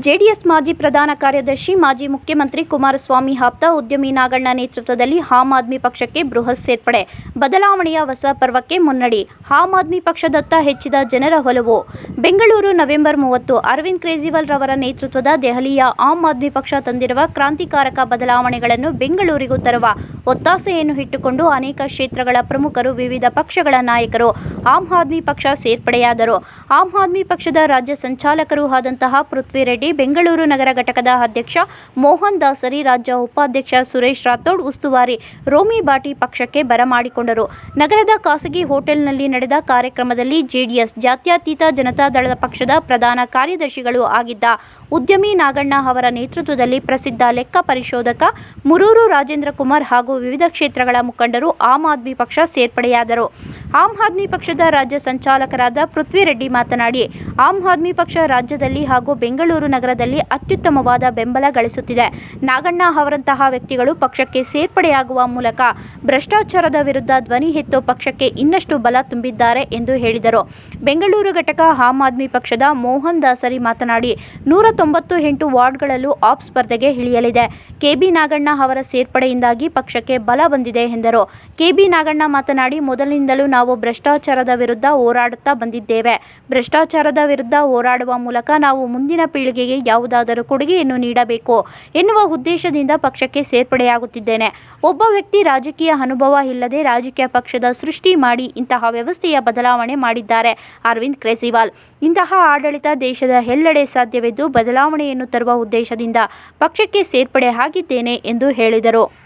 JDS ಮಾಜಿ ಪ್ರಧಾನ ಕಾರ್ಯದರ್ಶಿ, ಮಾಜಿ ಮುಖ್ಯಮಂತ್ರಿ ಕುಮಾರಸ್ವಾಮಿ ಆಪ್ತ ಉದ್ಯಮಿ ನಾಗಣ್ಣ ನೇತೃತ್ವದಲ್ಲಿ ಆಮ್ ಆದ್ಮಿ ಪಕ್ಷಕ್ಕೆ ಬೃಹತ್ ಸೇರ್ಪಡೆ. ಬದಲಾವಣೆಯ ಹೊಸ ಪರ್ವಕ್ಕೆ ಮುನ್ನಡಿ. ಆಮ್ ಆದ್ಮಿ ಪಕ್ಷದತ್ತ ಹೆಚ್ಚಿದ ಜನರ ಒಲವು. ಬೆಂಗಳೂರು ನವೆಂಬರ್ ಮೂವತ್ತು, ಅರವಿಂದ್ ಕೇಜ್ರಿವಾಲ್ ರವರ ನೇತೃತ್ವದ ದೆಹಲಿಯ ಆಮ್ ಆದ್ಮಿ ಪಕ್ಷ ತಂದಿರುವ ಕ್ರಾಂತಿಕಾರಕ ಬದಲಾವಣೆಗಳನ್ನು ಬೆಂಗಳೂರಿಗೂ ತರುವ ಒತ್ತಾಸೆಯನ್ನು ಇಟ್ಟುಕೊಂಡು ಅನೇಕ ಕ್ಷೇತ್ರಗಳ ಪ್ರಮುಖರು, ವಿವಿಧ ಪಕ್ಷಗಳ ನಾಯಕರು ಆಮ್ ಆದ್ಮಿ ಪಕ್ಷ ಸೇರ್ಪಡೆಯಾದರು. ಆಮ್ ಆದ್ಮಿ ಪಕ್ಷದ ರಾಜ್ಯ ಸಂಚಾಲಕರೂ ಆದಂತಹ ಪೃಥ್ವಿರೆಡ್ಡಿ ಬೆಂಗಳೂರು ನಗರ ಘಟಕದ ಅಧ್ಯಕ್ಷ ಮೋಹನ್ ದಾಸರಿ, ರಾಜ್ಯ ಉಪಾಧ್ಯಕ್ಷ ಸುರೇಶ್ ರಾಥೋಡ್, ಉಸ್ತುವಾರಿ ರೋಮಿ ಬಾಟಿ ಪಕ್ಷಕ್ಕೆ ಬರಮಾಡಿಕೊಂಡರು ನಗರದ ಖಾಸಗಿ ಹೋಟೆಲ್ನಲ್ಲಿ ನಡೆದ ಕಾರ್ಯಕ್ರಮದಲ್ಲಿ ಜೆಡಿಎಸ್ ಜಾತ್ಯತೀತ ಜನತಾದಳದ ಪಕ್ಷದ ಪ್ರಧಾನ ಕಾರ್ಯದರ್ಶಿಗಳು ಆಗಿದ್ದ ಉದ್ಯಮಿ ನಾಗಣ್ಣ ಅವರ ನೇತೃತ್ವದಲ್ಲಿ ಪ್ರಸಿದ್ಧ ಲೆಕ್ಕ ಪರಿಶೋಧಕ ಮುರೂರು ರಾಜೇಂದ್ರ ಕುಮಾರ್ ಹಾಗೂ ವಿವಿಧ ಕ್ಷೇತ್ರಗಳ ಮುಖಂಡರು ಆಮ್ ಆದ್ಮಿ ಪಕ್ಷ ಸೇರ್ಪಡೆಯಾದರು. ಆಮ್ ಆದ್ಮಿ ಪಕ್ಷದ ರಾಜ್ಯ ಸಂಚಾಲಕರಾದ ಪೃಥ್ವಿರೆಡ್ಡಿ ಮಾತನಾಡಿ ಆಮ್ ಆದ್ಮಿ ಪಕ್ಷ ರಾಜ್ಯದಲ್ಲಿ ಹಾಗೂ ಬೆಂಗಳೂರು ನಗರದಲ್ಲಿ ಅತ್ಯುತ್ತಮವಾದ ಬೆಂಬಲ ಗಳಿಸುತ್ತಿದೆ. ನಾಗಣ್ಣ ಅವರಂತಹ ವ್ಯಕ್ತಿಗಳು ಪಕ್ಷಕ್ಕೆ ಸೇರ್ಪಡೆಯಾಗುವ ಮೂಲಕ ಭ್ರಷ್ಟಾಚಾರದ ವಿರುದ್ಧ ಧ್ವನಿ ಎತ್ತು ಪಕ್ಷಕ್ಕೆ ಇನ್ನಷ್ಟು ಬಲ ತುಂಬಿದ್ದಾರೆ ಎಂದು ಹೇಳಿದರು. ಬೆಂಗಳೂರು ಘಟಕ ಆಮ್ ಆದ್ಮಿ ಪಕ್ಷದ ಮೋಹನ್ ದಾಸರಿ ಮಾತನಾಡಿ, ನೂರ ತೊಂಬತ್ತು ಎಂಟು ವಾರ್ಡ್ಗಳಲ್ಲೂ ಆಪ್ ಸ್ಪರ್ಧೆಗೆ ಇಳಿಯಲಿದೆ. ಕೆಬಿ ನಾಗಣ್ಣ ಅವರ ಸೇರ್ಪಡೆಯಿಂದಾಗಿ ಪಕ್ಷಕ್ಕೆ ಬಲ ಬಂದಿದೆ ಎಂದರು. ಕೆಬಿ ನಾಗಣ್ಣ ಮಾತನಾಡಿ, ಮೊದಲಿನಿಂದಲೂ ನಾವು ಭ್ರಷ್ಟಾಚಾರದ ವಿರುದ್ಧ ಹೋರಾಡುತ್ತಾ ಬಂದಿದ್ದೇವೆ. ಭ್ರಷ್ಟಾಚಾರದ ವಿರುದ್ಧ ಹೋರಾಡುವ ಮೂಲಕ ನಾವು ಮುಂದಿನ ಪೀಳಿಗೆಗೆ ಯಾವುದಾದರೂ ಕೊಡುಗೆಯನ್ನು ನೀಡಬೇಕು ಎನ್ನುವ ಉದ್ದೇಶದಿಂದ ಪಕ್ಷಕ್ಕೆ ಸೇರ್ಪಡೆಯಾಗುತ್ತಿದ್ದೇನೆ. ಒಬ್ಬ ವ್ಯಕ್ತಿ ರಾಜಕೀಯ ಅನುಭವ ಇಲ್ಲದೆ ರಾಜಕೀಯ ಪಕ್ಷದ ಸೃಷ್ಟಿ ಮಾಡಿ ಇಂತಹ ವ್ಯವಸ್ಥೆಯ ಬದಲಾವಣೆ ಮಾಡಿದ್ದಾರೆ. ಅರವಿಂದ್ ಕೇಜ್ರಿವಾಲ್, ಇಂತಹ ಆಡಳಿತ ದೇಶದ ಎಲ್ಲೆಡೆ ಸಾಧ್ಯವಿದ್ದು ಬದಲಾವಣೆಯನ್ನು ತರುವ ಉದ್ದೇಶದಿಂದ ಪಕ್ಷಕ್ಕೆ ಸೇರ್ಪಡೆ ಆಗಿದ್ದೇನೆ ಎಂದು ಹೇಳಿದರು.